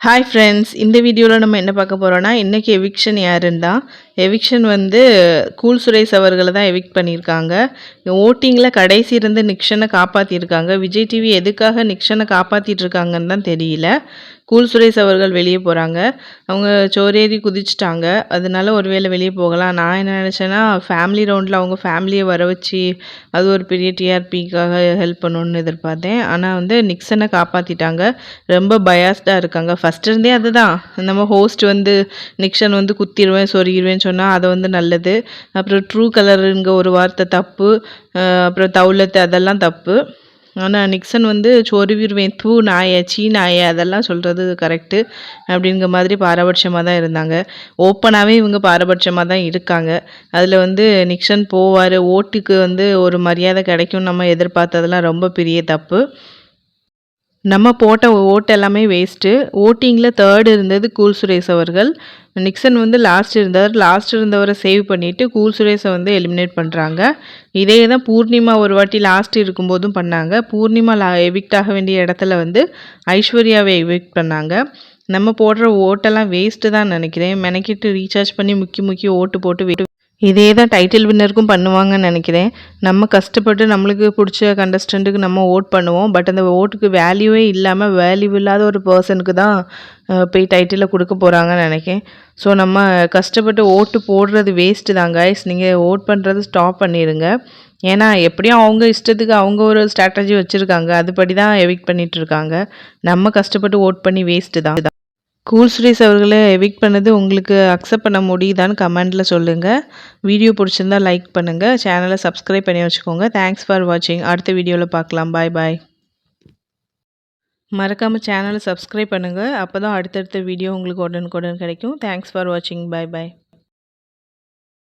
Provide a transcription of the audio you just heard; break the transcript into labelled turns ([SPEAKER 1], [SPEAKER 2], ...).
[SPEAKER 1] Hi friends இந்த வீடியோவில் நம்ம என்ன பார்க்க போகிறோன்னா இன்றைக்கி எவிக்ஷன் யாருன்னு தான் எவிக்ஷன் வந்து கூல் சுரேஷ் அவர்களை தான் எவிக்ட் பண்ணியிருக்காங்க. ஓட்டிங்கில் கடைசி இருந்து நிக்ஷனை காப்பாற்றியிருக்காங்க விஜய் டிவி எதுக்காக நிக்ஷனை காப்பாற்றிட்டு இருக்காங்கன்னு தான் தெரியல. கூல் சுரேஷ் அவர்கள் வெளியே போகிறாங்க அவங்க சோரேறி குதிச்சிட்டாங்க. அதனால ஒருவேளை வெளியே போகலாம். நான் என்ன நினச்சேன்னா ஃபேமிலி ரவுண்டில் அவங்க ஃபேமிலியை வர வச்சு அது ஒரு பெரிய டிஆர்பிக்காக ஹெல்ப் பண்ணணுன்னு எதிர்பார்த்தேன். ஆனால் வந்து நிக்சனை காப்பாற்றிட்டாங்க ரொம்ப பயாஸ்டாக இருக்காங்க. ஃபஸ்ட் இருந்தே அதுதான். நம்ம ஹோஸ்ட் வந்து நிக்ஷன் வந்து குத்திடுவேன் சொருகிடுவேன்னு சொன்னால் அதை வந்து நல்லது. அப்புறம் ட்ரூ கலருங்கிற ஒரு வார்த்தை தப்பு. அப்புறம் தௌலத்து அதெல்லாம் தப்பு. ஆனால் நிக்சன் வந்து சொருவிடுவேன் தூ நாய சீ நாய அதெல்லாம் சொல்கிறது கரெக்டு அப்படிங்கிற மாதிரி பாரபட்சமாக தான் இருந்தாங்க. ஓப்பனாகவே இவங்க பாரபட்சமாக தான் இருக்காங்க. அதில் வந்து நிக்சன் போவார் ஓட்டுக்கு வந்து ஒரு மரியாதை கிடைக்கும் நம்ம எதிர்பார்த்ததெல்லாம் ரொம்ப பெரிய தப்பு. நம்ம போட்ட ஓட்டு எல்லாமே வேஸ்ட்டு ஓட்டிங்கில் தேர்டு இருந்தது கூல் சுரேஷ் அவர்கள். நிக்சன் வந்து லாஸ்ட் இருந்தார். லாஸ்ட் இருந்தவரை சேவ் பண்ணிவிட்டு கூல் சுரேஷை வந்து எலிமினேட் பண்ணுறாங்க இதே தான் பூர்ணிமா ஒரு வாட்டி லாஸ்ட் இருக்கும்போதும் பண்ணாங்க. பூர்ணிமா லா எவிக்ட் ஆக வேண்டிய இடத்துல வந்து ஐஸ்வர்யாவை எவிக்ட் பண்ணாங்க. நம்ம போடுற ஓட்டெல்லாம் வேஸ்ட்டு தான் நினைக்கிறேன். மெனக்கிட்டு ரீசார்ஜ் பண்ணி முக்கி முக்கி ஓட்டு போட்டு இதே தான் டைட்டில் வின்னருக்கும் பண்ணுவாங்கன்னு நினைக்கிறேன். நம்ம கஷ்டப்பட்டு நம்மளுக்கு பிடிச்ச கண்டஸ்டண்ட்டுக்கு நம்ம ஓட் பண்ணுவோம். பட் அந்த ஓட்டுக்கு வேல்யூவே இல்லாமல் வேல்யூ இல்லாத ஒரு பர்சனுக்கு தான் போய் டைட்டிலில் கொடுக்க போகிறாங்கன்னு நினைக்கிறேன். ஸோ நம்ம கஷ்டப்பட்டு ஓட்டு போடுறது வேஸ்ட்டு தான் கைஸ் நீங்கள் ஓட் பண்ணுறது ஸ்டாப் பண்ணிடுங்க ஏன்னா எப்படியும் அவங்க இஷ்டத்துக்கு அவங்க ஒரு ஸ்ட்ராட்டஜி வச்சுருக்காங்க. அதுபடி தான் எவிக் பண்ணிகிட்ருக்காங்க நம்ம கஷ்டப்பட்டு ஓட் பண்ணி வேஸ்ட்டு தான். கூல் ஸ்ரீஸ் அவர்களை எவிக் பண்ணது உங்களுக்கு அக்செப்ட் பண்ண முடியுதான்னு கமெண்டில் சொல்லுங்கள் வீடியோ பிடிச்சிருந்தா லைக் பண்ணுங்கள் சேனலை சப்ஸ்கிரைப் பண்ணி வச்சுக்கோங்க. தேங்க்ஸ் ஃபார் வாட்சிங் அடுத்த வீடியோவில் பார்க்கலாம். பாய் பாய் மறக்காமல் சேனலை சப்ஸ்கிரைப் பண்ணுங்கள் அப்போ தான் அடுத்தடுத்த வீடியோ உங்களுக்கு உடனுக்குடன் கிடைக்கும். தேங்க்ஸ் ஃபார் வாட்சிங் பாய் பாய்